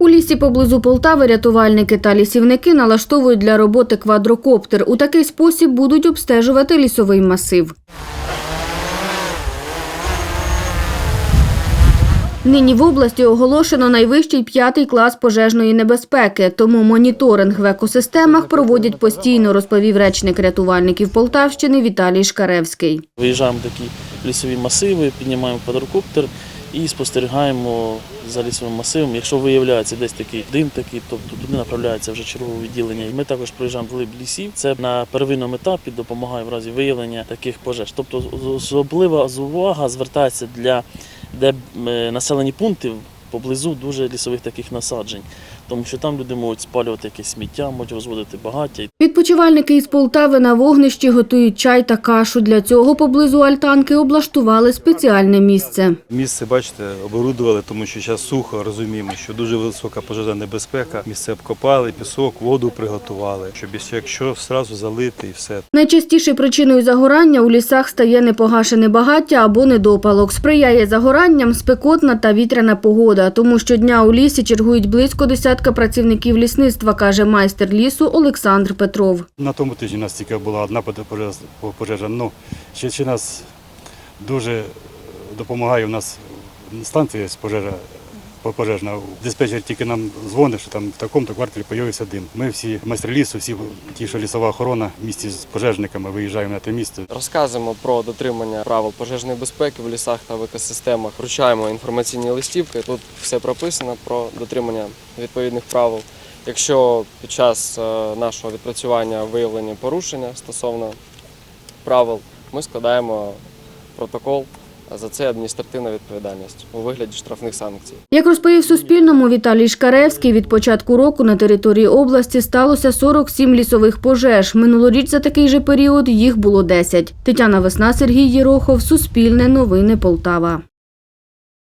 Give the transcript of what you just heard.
У лісі поблизу Полтави рятувальники та лісівники налаштовують для роботи квадрокоптер. У такий спосіб будуть обстежувати лісовий масив. Нині в області оголошено найвищий п'ятий клас пожежної небезпеки, тому моніторинг в екосистемах проводять постійно, розповів речник рятувальників Полтавщини Віталій Шкаревський. Виїжджаємо такі лісові масиви, піднімаємо квадрокоптер і спостерігаємо за лісовим масивом. Якщо виявляється десь такий дим, такий, тобто туди направляється вже чергове відділення. І ми також проїжджаємо глиб лісів. Це на первинному етапі допомагає в разі виявлення таких пожеж. Тобто особлива увага звертається для де е, населені пункти поблизу дуже лісових таких насаджень, тому що там люди можуть спалювати якесь сміття, можуть розводити багаття. Відпочивальники із Полтави на вогнищі готують чай та кашу. Для цього поблизу альтанки облаштували спеціальне місце. Місце, бачите, оборудували, тому що зараз сухо, розуміємо, що дуже висока пожежна небезпека. Місце обкопали, пісок, воду приготували, щоб якщо одразу залити і все. Найчастіше причиною загорання у лісах стає непогашене багаття або недопалок. Сприяє загоранням спекотна та вітряна погода. Тому щодня у лісі чергують близько десятка працівників лісництва, каже майстер лісу Олександр Петров. На тому тижні у нас тільки була одна пожежа. Ну, ще, ще нас дуже допомагає. У нас станція з пожежа, пожежна. Диспетчер тільки нам дзвонить, що там в такому-то кварталі з'явився дим. Ми всі майстри лісу, всі ті, що лісова охорона в місті з пожежниками виїжджаємо на те місце. Розказуємо про дотримання правил пожежної безпеки в лісах та в екосистемах. Вручаємо інформаційні листівки. Тут все прописано про дотримання відповідних правил. Якщо під час е, нашого відпрацювання виявлені порушення стосовно правил, ми складаємо протокол. За це адміністративна відповідальність у вигляді штрафних санкцій. Як розповів Суспільному Віталій Шкаревський, від початку року на території області сталося 47 лісових пожеж. Минулоріч за такий же період їх було 10. Тетяна Весна, Сергій Єрохов, Суспільне новини Полтава.